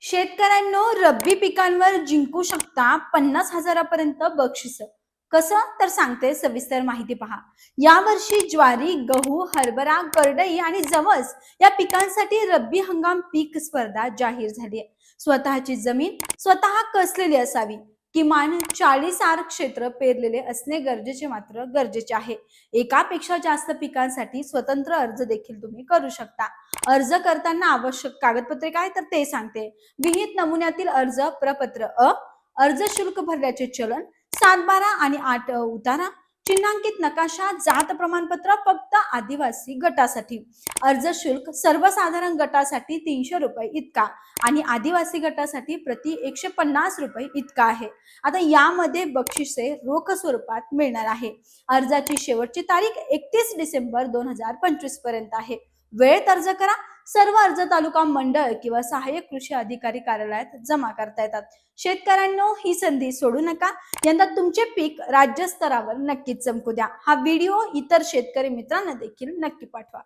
शेतकऱ्यांनो रब्बी पिकांवर जिंकू शकता पन्नास हजारापर्यंत बक्षीस. कसं? तर सांगते सविस्तर माहिती पहा. यावर्षी ज्वारी गहू हरभरा करडई आणि जवस या पिकांसाठी रब्बी हंगाम पीक स्पर्धा जाहीर झाली आहे. स्वतःची जमीन स्वतः कसलेली असावी? किमान चाळीस आर क्षेत्र पेरलेले असणे गरजेचे मात्र गरजेचे आहे. एकापेक्षा जास्त पिकांसाठी स्वतंत्र अर्ज देखील तुम्ही करू शकता. अर्ज करताना आवश्यक कागदपत्रे काय तर ते सांगते. विहित नमुन्यातील अर्ज प्रपत्र अ अर्ज शुल्क भरल्याचे चलन सात बारा आणि आठ उतारा चिन्हांकित नकाशा जात प्रमाणपत्र फक्त आदिवासी गटासाठी. अर्ज शुल्क सर्वसाधारण गटासाठी तीनशे रुपये इतका आणि आदिवासी गटासाठी प्रति एकशे पन्नास रुपये इतका आहे. आता यामध्ये बक्षिसे रोख स्वरूपात मिळणार आहे. अर्जाची शेवटची तारीख एकतीस डिसेंबर दोन हजार पंचवीसपर्यंत आहे. वेळेत अर्ज करा. सर्व अर्ज तालुका मंडळ किंवा सहाय्यक कृषी अधिकारी कार्यालयात जमा करता येतात. शेतकऱ्यांनो ही संधी सोडू नका. यंदा तुमचे पीक राज्य स्तरावर नक्कीच चमकू द्या. हा व्हिडिओ इतर शेतकरी मित्रांना देखील नक्की पाठवा.